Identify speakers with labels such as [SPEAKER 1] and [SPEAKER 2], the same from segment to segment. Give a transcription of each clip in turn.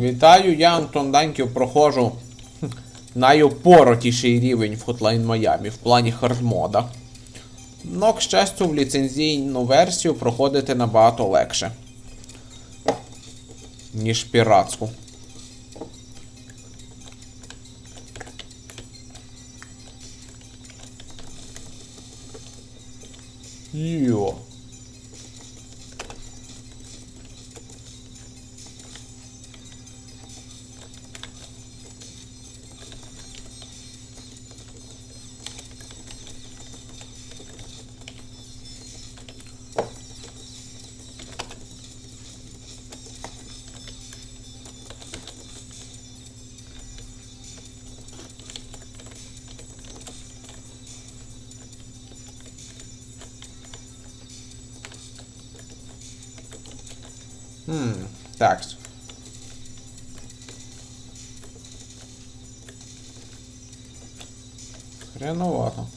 [SPEAKER 1] Вітаю, я Антон Даньків проходжу найопоротіший рівень в Hotline Miami в плані хардмода. Но, к щастю, в ліцензійну версію проходити набагато легше, ніж піратську. Йо. Хм, так. Хреновато.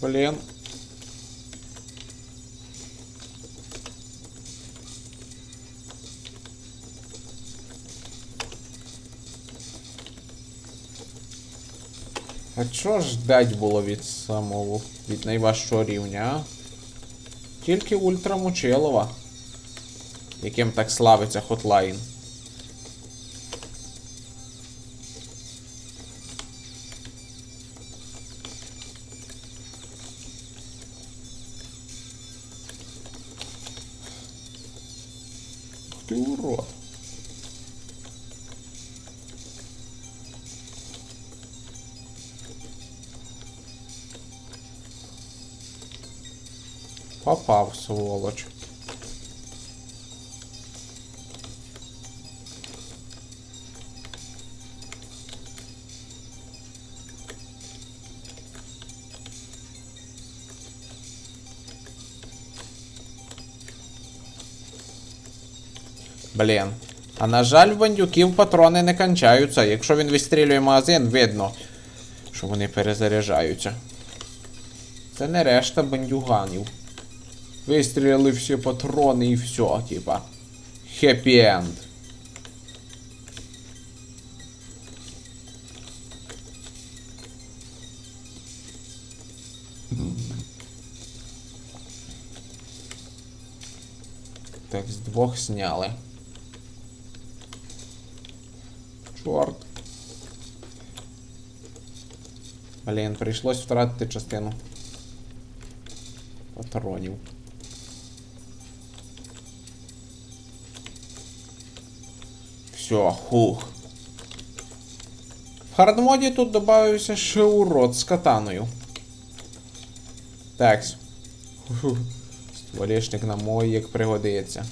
[SPEAKER 1] Блин. А чого ж ждать було від самого, від найважчого рівня? Тільки ультрамучилова, яким так славиться хотлайн. Попав, сволоч. Блін. А на жаль, в бандюків патрони не кончаються. Якщо він вистрілює магазин, видно, що вони перезаряджаються. Це не решта бандюганів. Вистрілили всі патрони і все, типа. Хеппі енд. Так, з двох сняли. Чорт. Блін, прийшлось втратити частину патронів. Все, хух. В хардмоді тут додався ще урод з катаною. Такс. Стволішник на мой як пригодиться.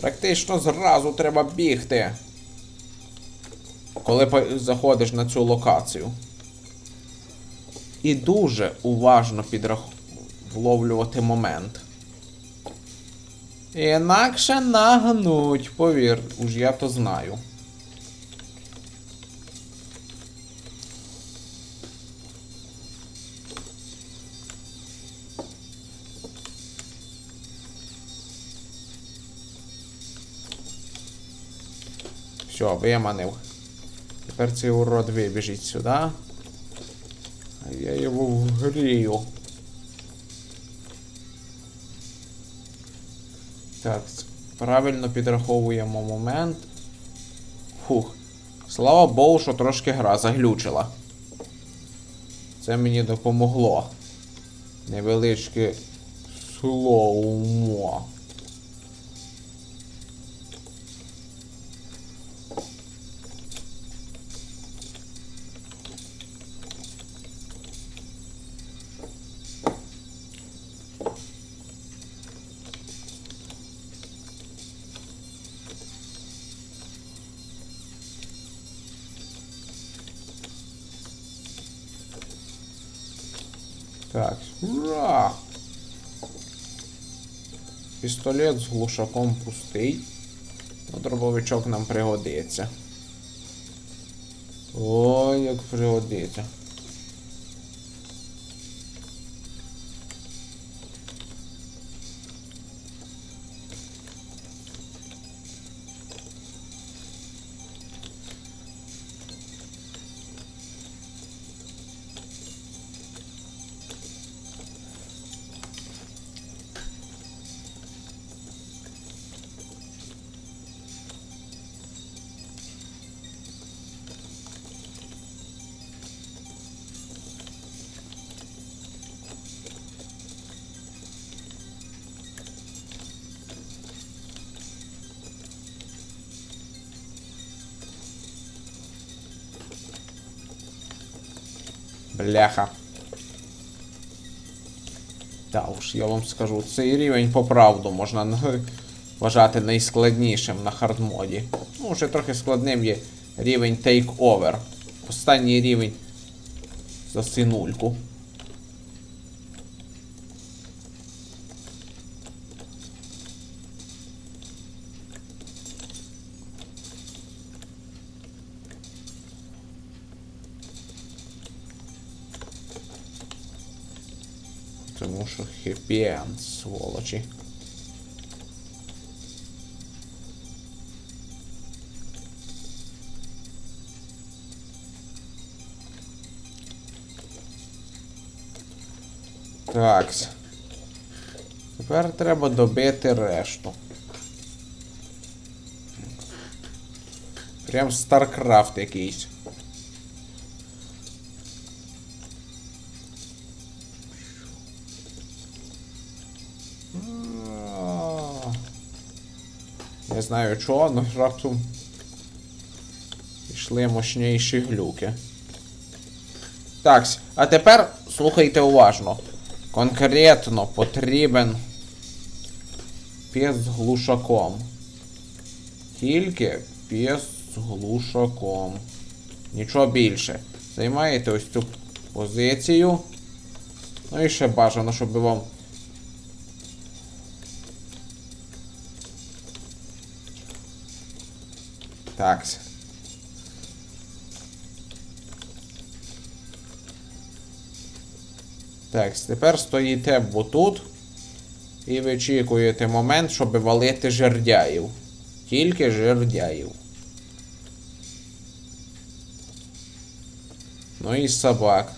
[SPEAKER 1] Практично зразу треба бігти. Коли заходиш на цю локацію. І дуже уважно підрах... вловлювати момент. Інакше нагнуть, повір, уж я то знаю. Все, виманив. Тепер цей урод вибіжить сюди. А я його вгрію. Так, правильно підраховуємо момент. Фух. Слава Богу, що трошки гра заглючила. Це мені допомогло. Невеличке слоумо. Так. Ура! Пістолет з глушаком пустий. Ну, дробовичок нам пригодиться. Ой, як пригодиться. Бляха. Та уж, я вам скажу, цей рівень по правду можна вважати найскладнішим на хардмоді. Ну, вже трохи складним є рівень Take Over. Останній рівень за синульку. Тому що хеппі-енд, сволочі. Такс. Тепер треба добити решту. Прям Старкрафт якийсь. Не знаю чого, але раптом пішли мощніші глюки. Так, а тепер слухайте уважно. Конкретно потрібен піс з глушаком. Тільки піс з глушаком. Нічого більше. Займаєте ось цю позицію. Ну і ще бажано, щоб вам Такс. Так, тепер стоїте тут і вичікуєте момент, щоб валити жердяїв. Тільки жердяїв. Ну і собак.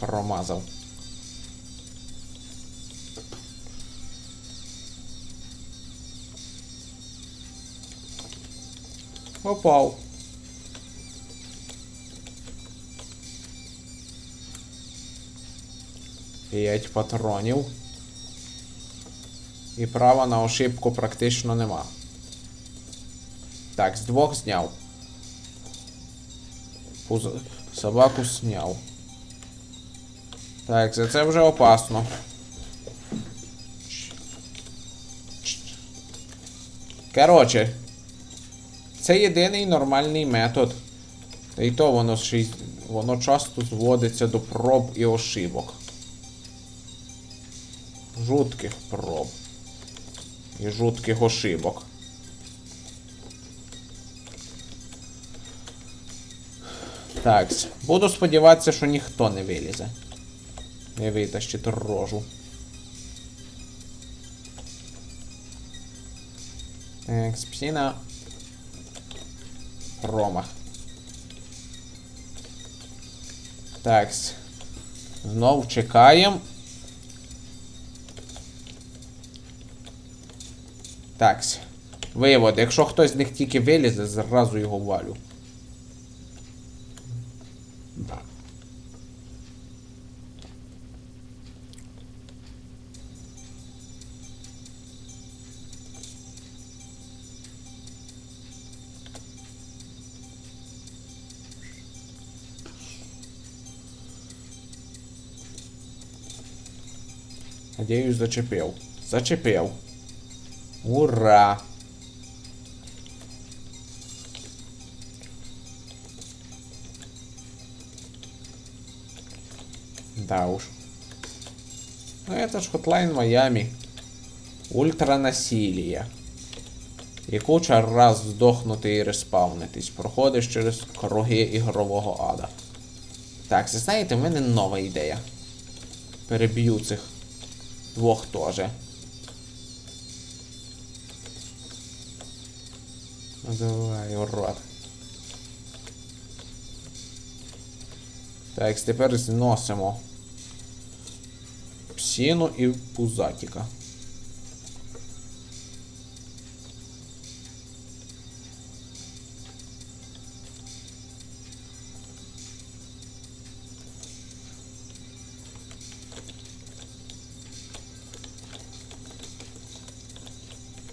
[SPEAKER 1] Промазав. Попав. П'ять патронів. І права на ошибку практично нема. Так, з двох зняв. Пуз... Собаку зняв. Так, за це вже опасно. Короче, це єдиний нормальний метод. Та й то воно, воно часто зводиться до проб і ошибок. Жутких проб. І жутких ошибок. Так, буду сподіватися, що ніхто не вилізе. Не витащить рожу. Так. Промах. Так. Знов чекаємо. Так. Вивод. Якщо хтось з них тільки вилізе, зразу його валю. Надеюсь, зачепил. Зачепил. Ура! Да уж. Ну это ж Hotline Miami. Ультранасілія. І куча раз здохнути і респавнитись. Проходиш через круги ігрового ада. Так, це знаєте, в мене нова ідея. Переб'ю цих двох теж. Давай, урод. Так, тепер зносимо псіну і пузатіка.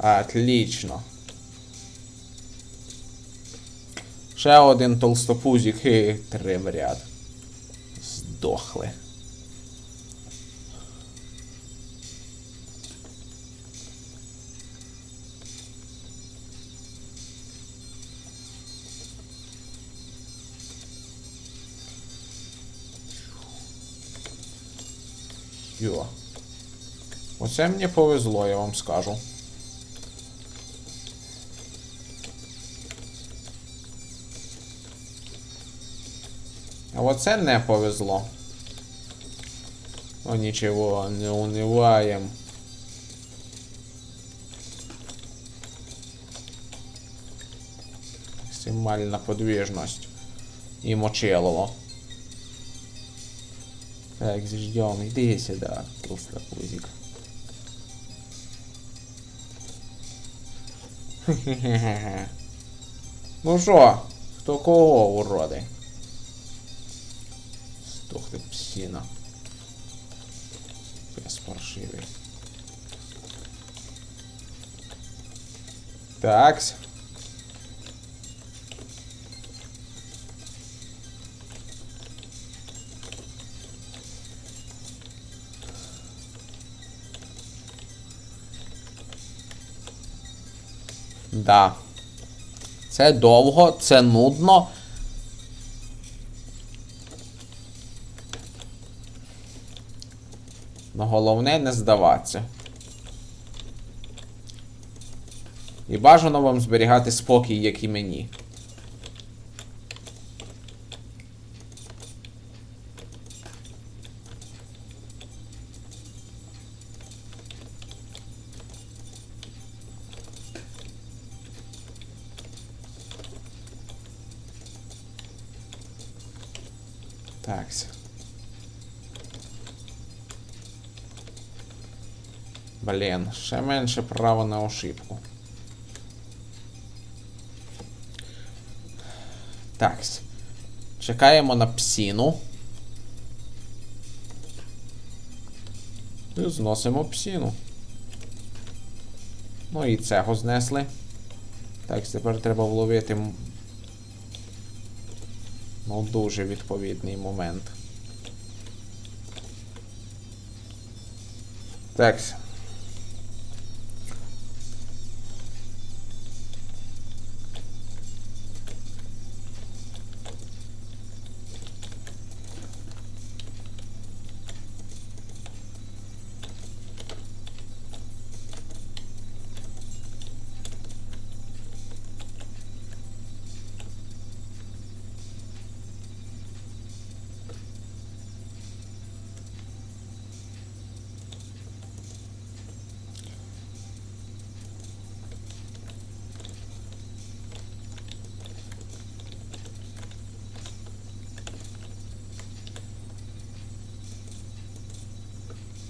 [SPEAKER 1] Отлично. Ще один толстопузик і три в ряд. Здохли. Йо. Оце мені повезло, я вам скажу. Оце не повезло. Ну нічого, не униваєм. Максимальна подвижность. І мочилово. Так, ждем, иди сюда, толстопузик. Ну що, хто кого уроди? Псина. Пес паршивий. Такс. Да. Це довго, це нудно. Головне не здаватися. І бажано вам зберігати спокій, як і мені. Такс. Блін, ще менше права на ошибку. Такс. Чекаємо на псіну. І зносимо псіну. Ну і цього знесли. Так, тепер треба вловити. Ну, дуже відповідний момент. Так.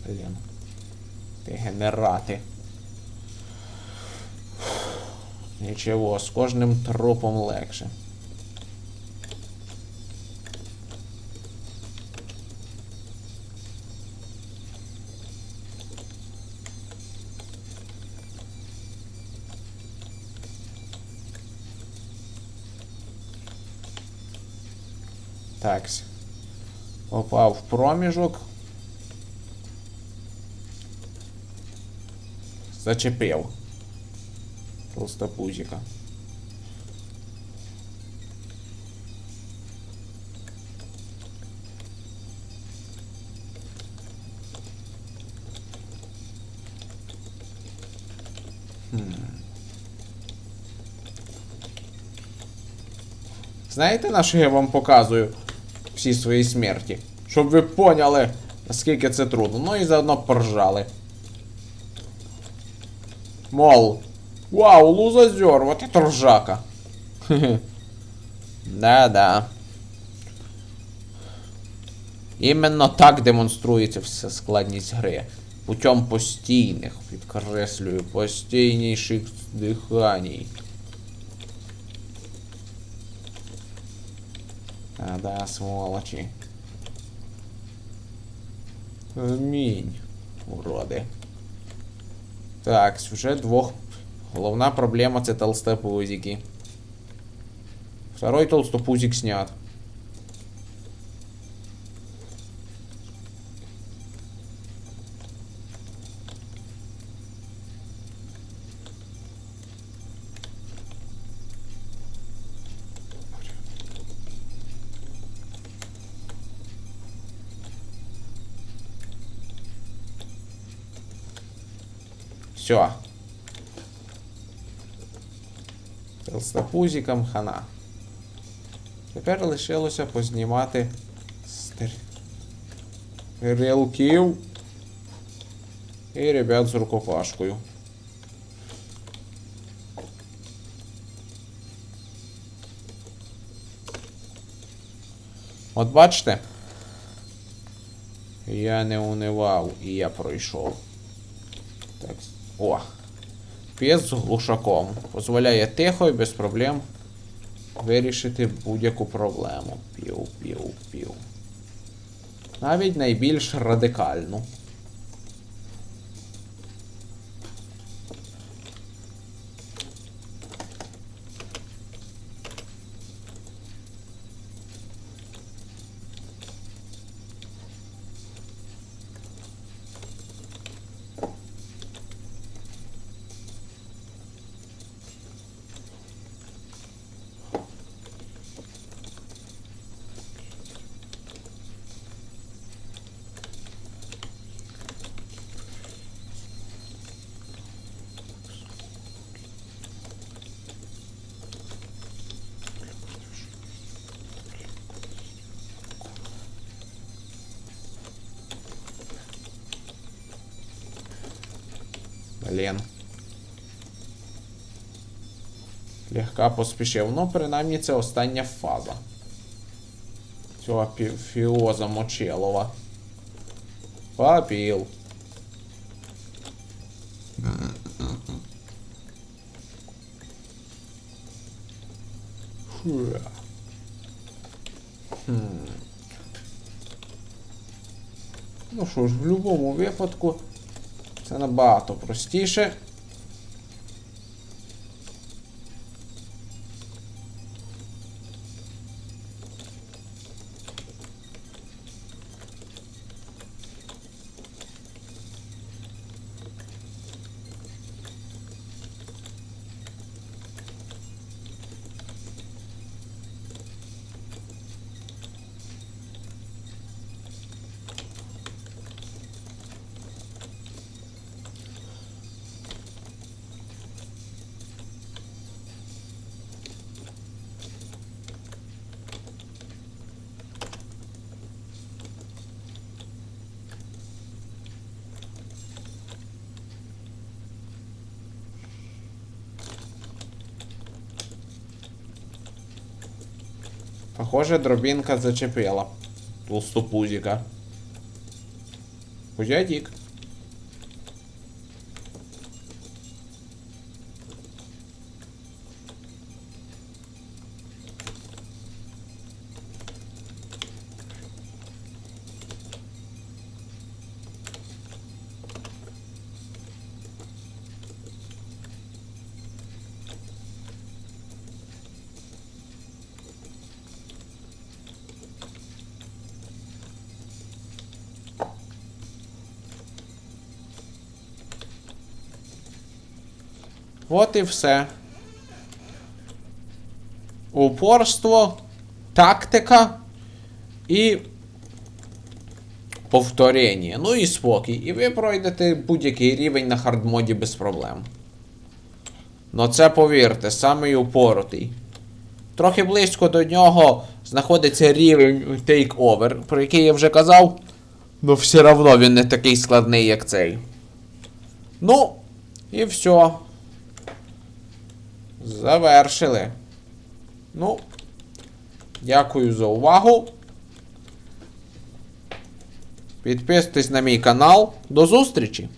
[SPEAKER 1] Блін. Дегенерати. Нічого, з кожним трупом легше. Такс. Попав в проміжок. Зачепив. Толстопузика. Знаєте, на що я вам показую всі свої смерті? Щоб ви поняли, наскільки це трудно. Ну і заодно поржали. Мол. Вау, лузозер, вот это ржака. Да-да. Іменно так демонструється вся складність гри. Путем постійних, підкреслюю, постійніших диханій. А, да, сволочі. Амінь. Уроди. Так, сюжет двох. Головна проблема це толстопузики. Второй толстопузик снят. Все. Толстопузикам хана. Тепер лишилося познімати стрілків і ребят з рукопашкою. От бачите? Я не унивав і я пройшов. Так. О. П'єс з глушаком. Дозволяє тихо і без проблем вирішити будь-яку проблему. Пів, пів, пів. Навіть найбільш радикальну. Блін. Легка поспішив. Ну, принаймні, це остання фаза. Цього фіоза Мочелова. Попіл. Фу. Хм. Ну що ж, в будь-якому випадку це набагато простіше. Похоже, дробинка зачепила толстопузика. Пузятик. От і все. Упорство, тактика і повторення. Ну і спокій. І ви пройдете будь-який рівень на хардмоді без проблем. Ну це, повірте, самий упоротий. Трохи близько до нього знаходиться рівень Takeover, про який я вже казав. Ну все одно він не такий складний, як цей. Ну, і все. Завершили. Ну, дякую за увагу. Підписуйтесь на мій канал. До зустрічі!